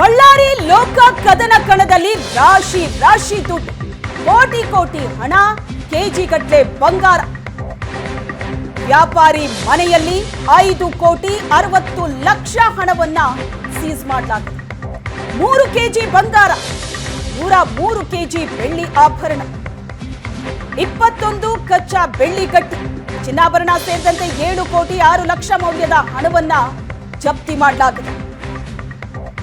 ಬಳ್ಳಾರಿ ಲೋಕ ಕದನ ಕಣದಲ್ಲಿ ರಾಶಿ ರಾಶಿ ದುಡ್ಡು. ಕೋಟಿ ಕೋಟಿ ಹಣ, ಕೆಜಿ ಗಟ್ಟಲೆ ಬಂಗಾರ. ವ್ಯಾಪಾರಿ ಮನೆಯಲ್ಲಿ ಐದು ಕೋಟಿ ಅರವತ್ತು ಲಕ್ಷ ಹಣವನ್ನ ಸೀಸ್ ಮಾಡಲಾಗಿದೆ. ಮೂರು ಕೆಜಿ ಬಂಗಾರ, ನೂರ ಮೂರು ಕೆಜಿ ಬೆಳ್ಳಿ ಆಭರಣ. ಇಪ್ಪತ್ತೊಂದು ಕಚ್ಚಾ ಬೆಳ್ಳಿ ಕಟ್ಟಿ ಚಿನ್ನಾಭರಣ ಸೇರಿದಂತೆ ಏಳು ಕೋಟಿ ಆರು ಲಕ್ಷ ಮೌಲ್ಯದ ಹಣವನ್ನ ಜಪ್ತಿ ಮಾಡಲಾಗಿದೆ.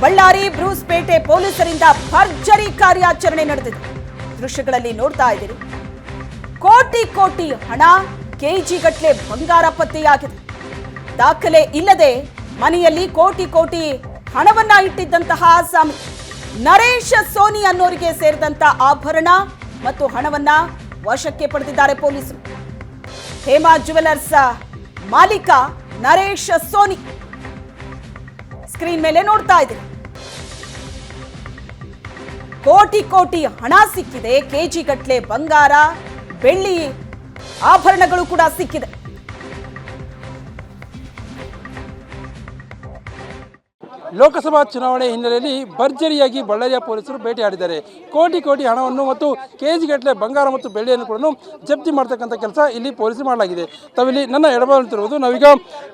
ಬಳ್ಳಾರಿ, ಬ್ರೂಸ್ಪೇಟೆ ಪೊಲೀಸರಿಂದ ಭರ್ಜರಿ ಕಾರ್ಯಾಚರಣೆ ನಡೆದಿದೆ. ದೃಶ್ಯಗಳಲ್ಲಿ ನೋಡ್ತಾ ಇದ್ದೀರಿ. ಕೋಟಿ ಕೋಟಿ ಹಣ ಕೆಜಿ ಗಟ್ಲೆ ಬಂಗಾರ ಪತ್ತೆಯಾಗಿದೆ. ದಾಖಲೆ ಇಲ್ಲದೆ ಮನೆಯಲ್ಲಿ ಕೋಟಿ ಕೋಟಿ ಹಣವನ್ನ ಇಟ್ಟಿದ್ದಂತಹ ಆಸಾಮಿ. ನರೇಶ್ ಸೋನಿ ಅನ್ನೋರಿಗೆ ಸೇರಿದಂತ ಆಭರಣ ಮತ್ತು ಹಣವನ್ನ ವಶಕ್ಕೆ ಪಡೆದಿದ್ದಾರೆ ಪೊಲೀಸರು. ಹೇಮಾ ಜುವೆಲರ್ಸ್ ಮಾಲೀಕ ನರೇಶ್ ಸೋನಿ. ಸ್ಕ್ರೀನ್ ಮೇಲೆ ನೋಡ್ತಾ ಇದ್ದೀರಿ. ಕೋಟಿ ಕೋಟಿ ಹಣ ಸಿಕ್ಕಿದೆ ಕೆಜಿ ಗಟ್ಟಲೆ ಬಂಗಾರ ಬೆಳ್ಳಿ ಆಭರಣಗಳು ಕೂಡ ಸಿಕ್ಕಿದೆ. ಲೋಕಸಭಾ ಚುನಾವಣೆ ಹಿನ್ನೆಲೆಯಲ್ಲಿ ಭರ್ಜರಿಯಾಗಿ ಬಳ್ಳಾರಿಯ ಪೊಲೀಸರು ಭೇಟಿಯಾಡಿದ್ದಾರೆ ಕೋಟಿ ಕೋಟಿ ಹಣವನ್ನು ಮತ್ತು ಕೆಜಿಗಟ್ಟಲೆ ಬಂಗಾರ ಮತ್ತು ಬೆಳ್ಳಿಯನ್ನು ಕೂಡ ಜಪ್ತಿ ಮಾಡ್ತಕ್ಕಂಥ ಕೆಲಸ ಇಲ್ಲಿ ಪೊಲೀಸರು ಮಾಡಲಾಗಿದೆ. ತಾವಿಲ್ಲಿ ನನ್ನ ಎಡಬಾಲುತ್ತಿರುವುದು ನಾವೀಗ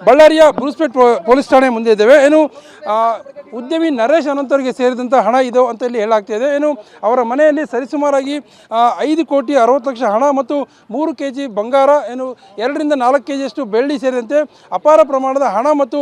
ಬಳ್ಳಾರಿಯ ಬ್ರೂಸ್ಪೇಟ್ ಪೊಲೀಸ್ ಠಾಣೆ ಮುಂದೆ ಇದ್ದೇವೆ. ಏನು ಉದ್ಯಮಿ ನರೇಶ್ ಅನಂತವರಿಗೆ ಸೇರಿದಂಥ ಹಣ ಇದು ಅಂತ ಇಲ್ಲಿ ಹೇಳಲಾಗ್ತಾ ಇದೆ. ಏನು ಅವರ ಮನೆಯಲ್ಲಿ ಸರಿಸುಮಾರಾಗಿ ಐದು ಕೋಟಿ ಅರವತ್ತು ಲಕ್ಷ ಹಣ ಮತ್ತು ಮೂರು ಕೆ ಜಿ ಬಂಗಾರ ಏನು ಎರಡರಿಂದ ನಾಲ್ಕು ಕೆ ಜಿಯಷ್ಟು ಬೆಳ್ಳಿ ಸೇರಿದಂತೆ ಅಪಾರ ಪ್ರಮಾಣದ ಹಣ ಮತ್ತು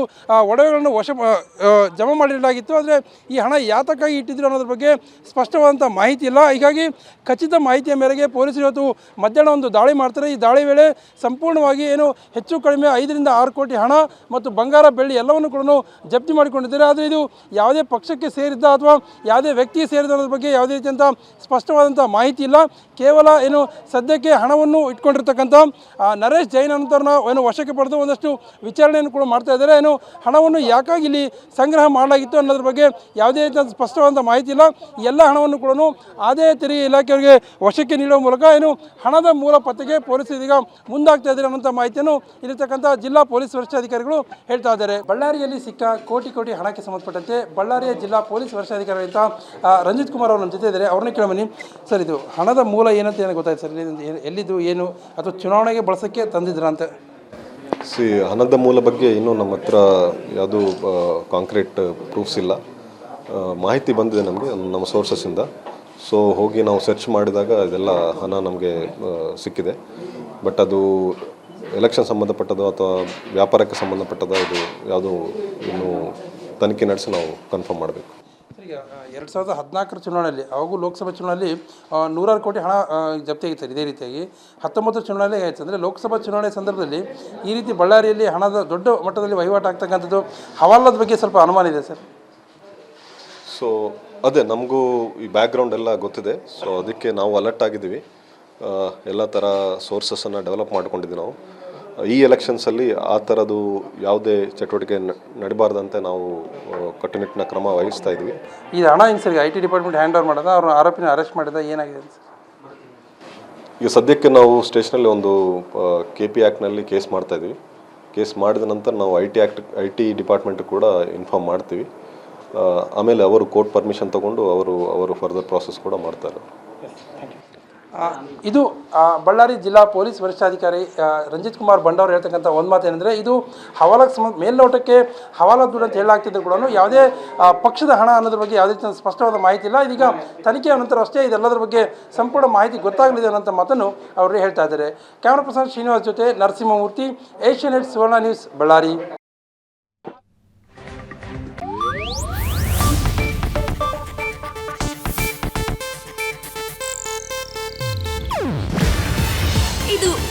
ಒಡವೆಗಳನ್ನು ವಶ ಆ, ಆ, ಮಾಡಿರಲಾಗಿತ್ತು ಆದರೆ ಈ ಹಣ ಯಾತಕ್ಕಾಗಿ ಇಟ್ಟಿದ್ರು ಅನ್ನೋದ್ರ ಬಗ್ಗೆ ಸ್ಪಷ್ಟವಾದಂಥ ಮಾಹಿತಿ ಇಲ್ಲ. ಹೀಗಾಗಿ ಖಚಿತ ಮಾಹಿತಿಯ ಮೇರೆಗೆ ಪೊಲೀಸರು ಇವತ್ತು ಮಧ್ಯಾಹ್ನ ಒಂದು ದಾಳಿ ಮಾಡ್ತಾರೆ. ಈ ದಾಳಿ ವೇಳೆ ಸಂಪೂರ್ಣವಾಗಿ ಏನು ಹೆಚ್ಚು ಕಡಿಮೆ ಐದರಿಂದ ಆರು ಕೋಟಿ ಹಣ ಮತ್ತು ಬಂಗಾರ ಬೆಳ್ಳಿ ಎಲ್ಲವನ್ನು ಕೂಡ ಜಪ್ತಿ ಮಾಡಿಕೊಂಡಿದ್ದಾರೆ. ಆದರೆ ಇದು ಯಾವುದೇ ಪಕ್ಷಕ್ಕೆ ಸೇರಿದ್ದ ಅಥವಾ ಯಾವುದೇ ವ್ಯಕ್ತಿಗೆ ಸೇರಿದ ಅನ್ನೋದ್ರ ಬಗ್ಗೆ ಯಾವುದೇ ರೀತಿಯಂಥ ಸ್ಪಷ್ಟವಾದಂಥ ಮಾಹಿತಿ ಇಲ್ಲ. ಕೇವಲ ಏನು ಸದ್ಯಕ್ಕೆ ಹಣವನ್ನು ಇಟ್ಕೊಂಡಿರ್ತಕ್ಕಂಥ ನರೇಶ್ ಜೈನ್ ಅಂತವ್ರನ್ನ ಏನು ವಶಕ್ಕೆ ಪಡೆದು ಒಂದಷ್ಟು ವಿಚಾರಣೆಯನ್ನು ಕೂಡ ಮಾಡ್ತಾ ಇದ್ದಾರೆ. ಏನು ಹಣವನ್ನು ಯಾಕಾಗಿ ಇಲ್ಲಿ ಸಂಗ್ರಹ ಮಾಡಲಾಗಿತ್ತು ಅನ್ನೋದ್ರ ಬಗ್ಗೆ ಯಾವುದೇ ರೀತಿಯ ಸ್ಪಷ್ಟವಾದ ಮಾಹಿತಿ ಇಲ್ಲ. ಎಲ್ಲ ಹಣವನ್ನು ಕೂಡ ಆದಾಯ ತೆರಿಗೆ ಇಲಾಖೆಯವರಿಗೆ ವಶಕ್ಕೆ ನೀಡುವ ಮೂಲಕ ಏನು ಹಣದ ಮೂಲ ಪತ್ತೆಗೆ ಪೊಲೀಸರು ಇದೀಗ ಮುಂದಾಗ್ತಾ ಇದ್ದಾರೆ ಅನ್ನೋಂಥ ಮಾಹಿತಿಯನ್ನು ಇಲ್ಲಿರ್ತಕ್ಕಂಥ ಜಿಲ್ಲಾ ಪೊಲೀಸ್ ವರಿಷ್ಠಾಧಿಕಾರಿಗಳು ಹೇಳ್ತಾ ಇದ್ದಾರೆ. ಬಳ್ಳಾರಿಯಲ್ಲಿ ಸಿಕ್ಕ ಕೋಟಿ ಕೋಟಿ ಹಣಕ್ಕೆ ಸಂಬಂಧಪಟ್ಟಂತೆ ಬಳ್ಳಾರಿಯ ಜಿಲ್ಲಾ ಪೊಲೀಸ್ ವರಿಷ್ಠಾಧಿಕಾರಿಗಳಿಂದ ಆ, ರಂಜಿತ್ ಕುಮಾರ್ ಅವರು ನಮ್ಮ ಜೊತೆ ಇದ್ದಾರೆ. ಅವ್ರನ್ನ ಕೇಳಬನ್ನಿ ಸರ್ ಇದು ಹಣದ ಮೂಲ ಏನಂತ ಏನೋ ಗೊತ್ತಾಯ್ತು ಸರ್. ಎಲ್ಲಿದ್ದು ಏನು- ಅಥವಾ ಚುನಾವಣೆಗೆ ಬಳಸೋಕ್ಕೆ ತಂದಿದ್ರ ಅಂತ? ಸಿ, ಹಣದ ಮೂಲ ಬಗ್ಗೆ ಇನ್ನೂ ನಮ್ಮ ಹತ್ರ ಯಾವುದೂ ಕಾಂಕ್ರೀಟ್ ಪ್ರೂಫ್ಸ್ ಇಲ್ಲ. ಮಾಹಿತಿ ಬಂದಿದೆ ನಮಗೆ ನಮ್ಮ ಸೋರ್ಸಸ್ಸಿಂದ ಸೊ ಹೋಗಿ ನಾವು ಸರ್ಚ್ ಮಾಡಿದಾಗ ಇದೆಲ್ಲ ಹಣ ನಮಗೆ ಸಿಕ್ಕಿದೆ. ಬಟ್ ಅದು ಎಲೆಕ್ಷನ್ ಸಂಬಂಧಪಟ್ಟದ್ದು ಅಥವಾ ವ್ಯಾಪಾರಕ್ಕೆ ಸಂಬಂಧಪಟ್ಟದ, ಇದು ಯಾವುದು ಇನ್ನೂ ತನಿಖೆ ನಡೆಸಿ ನಾವು ಕನ್ಫರ್ಮ್ ಮಾಡಬೇಕು. ಎರಡು ಸಾವಿರದ ಹದಿನಾಲ್ಕರ ಚುನಾವಣೆಯಲ್ಲಿ, ಅವಾಗೂ ಲೋಕಸಭಾ ಚುನಾವಣೆಯಲ್ಲಿ ನೂರಾರು ಕೋಟಿ ಹಣ ಜಪ್ತಿ ಜಪ್ತಿಯಾಗಿತ್ತು ಇದೇ ರೀತಿಯಾಗಿ. ಹತ್ತೊಂಬತ್ತು ಚುನಾವಣೆ ಆಯಿತು ಅಂದರೆ, ಲೋಕಸಭಾ ಚುನಾವಣೆ ಸಂದರ್ಭದಲ್ಲಿ ಈ ರೀತಿ ಬಳ್ಳಾರಿಯಲ್ಲಿ ಹಣದ ದೊಡ್ಡ ಮಟ್ಟದಲ್ಲಿ ವಹಿವಾಟು ಆಗ್ತಕ್ಕಂಥದ್ದು ಹವಾಲದ ಬಗ್ಗೆ ಸ್ವಲ್ಪ ಅನುಮಾನ ಇದೆ ಸರ್? ಸೊ ಅದೇ ನಮಗೂ ಈ ಬ್ಯಾಕ್ಗ್ರೌಂಡ್ ಎಲ್ಲ ಗೊತ್ತಿದೆ. ಸೊ ಅದಕ್ಕೆ ನಾವು ಅಲರ್ಟ್ ಆಗಿದ್ದೀವಿ. ಎಲ್ಲ ಥರ ಸೋರ್ಸಸನ್ನು ಡೆವಲಪ್ ಮಾಡ್ಕೊಂಡಿದ್ದೀವಿ ನಾವು. ಈ ಎಲೆಕ್ಷನ್ಸಲ್ಲಿ ಆ ಥರದ್ದು ಯಾವುದೇ ಚಟುವಟಿಕೆ ನಡಿಬಾರ್ದಂತೆ ನಾವು ಕಟ್ಟುನಿಟ್ಟಿನ ಕ್ರಮ ವಹಿಸ್ತಾ ಇದ್ವಿ. ಈ ಹಣ ಏನು sir I T department hand over ಮಾಡಿದ ಅವ್ರನ್ನ ಆರೋಪಿನ ಅರೆಸ್ಟ್ ಮಾಡಿದ ಏನಾಗಿದೆ ಸರ್? ಈಗ ಸದ್ಯಕ್ಕೆ ನಾವು ಸ್ಟೇಷನಲ್ಲಿ ಒಂದು ಕೆ ಪಿ ಆ್ಯಕ್ಟ್ನಲ್ಲಿ ಕೇಸ್ ಮಾಡ್ತಾ ಇದ್ವಿ. ಕೇಸ್ ಮಾಡಿದ ನಂತರ ನಾವು I T act I T department ಕೂಡ ಇನ್ಫಾರ್ಮ್ ಮಾಡ್ತೀವಿ. ಆಮೇಲೆ ಅವರು ಕೋರ್ಟ್ ಪರ್ಮಿಷನ್ ತಗೊಂಡು ಅವರು ಅವರು ಫರ್ದರ್ ಪ್ರಾಸೆಸ್ ಕೂಡ ಮಾಡ್ತಾರೆ. ಇದು ಬಳ್ಳಾರಿ ಜಿಲ್ಲಾ ಪೊಲೀಸ್ ವರಿಷ್ಠಾಧಿಕಾರಿ ರಂಜಿತ್ ಕುಮಾರ್ ಬಂಡಾರ್ ಹೇಳ್ತಕ್ಕಂಥ ಒಂದು ಮಾತು ಏನಂದರೆ ಇದು ಹವಾಲಕ್ಕೆ ಸಂಬಂಧ ಮೇಲ್ನೋಟಕ್ಕೆ ಹವಾಲ ದುಡ್ಡು ಅಂತ ಹೇಳಲಾಗ್ತಿದ್ರು ಕೂಡ ಯಾವುದೇ ಪಕ್ಷದ ಹಣ ಅನ್ನೋದ್ರ ಬಗ್ಗೆ ಯಾವುದೇ ರೀತಿಯ ಸ್ಪಷ್ಟವಾದ ಮಾಹಿತಿ ಇಲ್ಲ. ಇದೀಗ ತನಿಖೆಯ ನಂತರ ಅಷ್ಟೇ ಇದೆಲ್ಲದರ ಬಗ್ಗೆ ಸಂಪೂರ್ಣ ಮಾಹಿತಿ ಗೊತ್ತಾಗಲಿದೆ ಅನ್ನೋಂಥ ಮಾತನ್ನು ಅವರು ಹೇಳ್ತಾ ಇದ್ದಾರೆ. ಕ್ಯಾಮ್ರಾ ಪರ್ಸನ್ ಶ್ರೀನಿವಾಸ್ ಜೊತೆ Narasimhamurthy, Asianet Suvarna news, Ballari.